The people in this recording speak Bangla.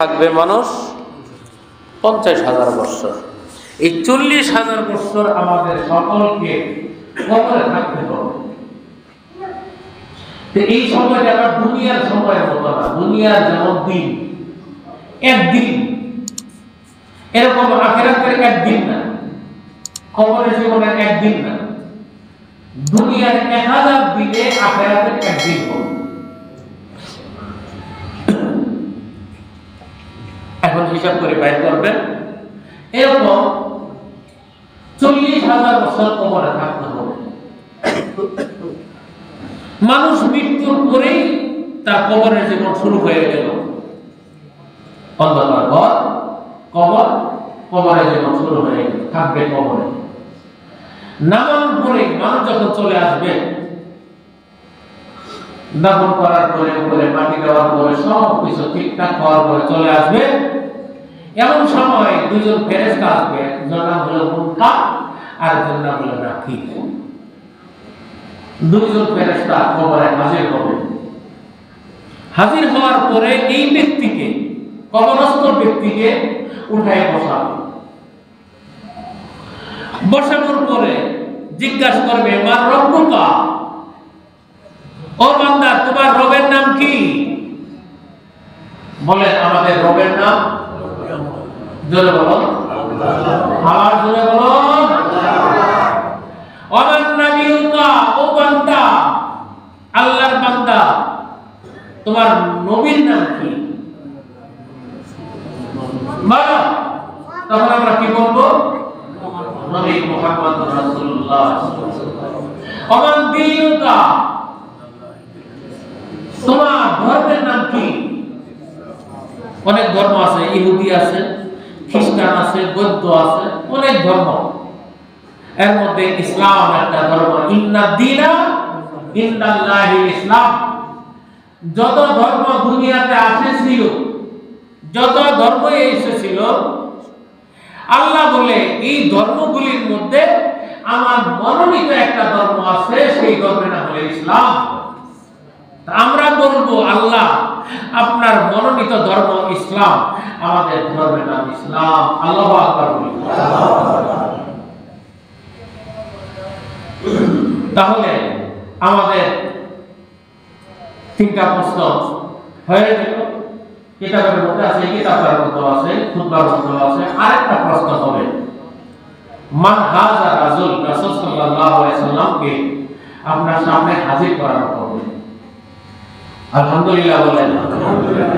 থাকবে মানুষ পঞ্চাশ হাজার বৎসর। এই চল্লিশ হাজার বৎসর আমাদের সকলকে থাকতে হবে। এই সময়টা আবার দুনিয়ার সময়ের মতো না, দুনিয়ার যেমন দিন। একদিন। এরকম আখেরাতের একদিন না কবরের জীবনের একদিন না। দুনিয়ার এক হাজার দিনে আখেরাতের একদিন হিসাব করে বাইর করবেন। এরকম চল্লিশ হাজার বছর কবরে থাকতে হবে। মানুষ মৃত্যুর পরেই তার কবরের জীবন শুরু হয়ে গেল। অন্ধকার ঘর, কবর কবরের জীবন শুরু হয়ে গেল। থাকবে কবরে। নামার পরে মানুষ যখন চলে আসবে, দাফন করার পরে, উপরে মাটি দেওয়ার পরে সব কিছু ঠিকঠাক হওয়ার পরে চলে আসবে। এমন সময় দুজন ফেরেস্তা আসবে একজন হলো মুনকা আর একজন হলো নাকি দুইজন ফেরেস্তা কবরে হাজির হবে। হাজির হওয়ার পরে এই ব্যক্তিকে, কবরস্থ ব্যক্তিকে উঠায় বসাবে। বসানোর পরে জিজ্ঞাসা করবে মার রব্বুকা ও বান্দা, তোমার রবের নাম কি? বলে, আমাদের রবের নাম জোরে বলো। আবার জোরে বলো। আল্লাহর বান্দা, তোমার নবীর নাম কি? তখন আমরা কি বলব? নবী মুহাম্মদ রাসূলুল্লাহ। আমার দিনুকা তোমার ধর্মের নাম কি? অনেক ধর্ম আছে, ইহুদি আছে। খ্রিস্টান আছে, বৌদ্ধ আছে, অনেক ধর্ম। এর মধ্যে ইসলাম একটা ধর্ম। ইন্না দিনা ইন্দাল্লাহি ইসলাম। যত ধর্ম দুনিয়াতে আসেছিল, যত ধর্ম এসেছিল, আল্লাহ বলে, এই ধর্মগুলির মধ্যে আমার মনোনীত একটা ধর্ম আছে, সেই ধর্মের নাম হলো ইসলাম তা আমরা বলব আল্লাহ আপনার মনোনীত ধর্ম ইসলাম, আমাদের ধর্মের নাম ইসলাম। আল্লাহ তাহলে আমাদের তিনটা প্রশ্ন হয়ে গেল। কিতাবের মধ্যে আছে কিতাবের মধ্যে আছে, খুতবার মধ্যে আছে। আরেকটা প্রশ্ন হবে, মান হাজা রাজুল রাসূল সাল্লাল্লাহু আপনার সামনে হাজির করানো হবে আলহামদুলিল্লাহ বলেন।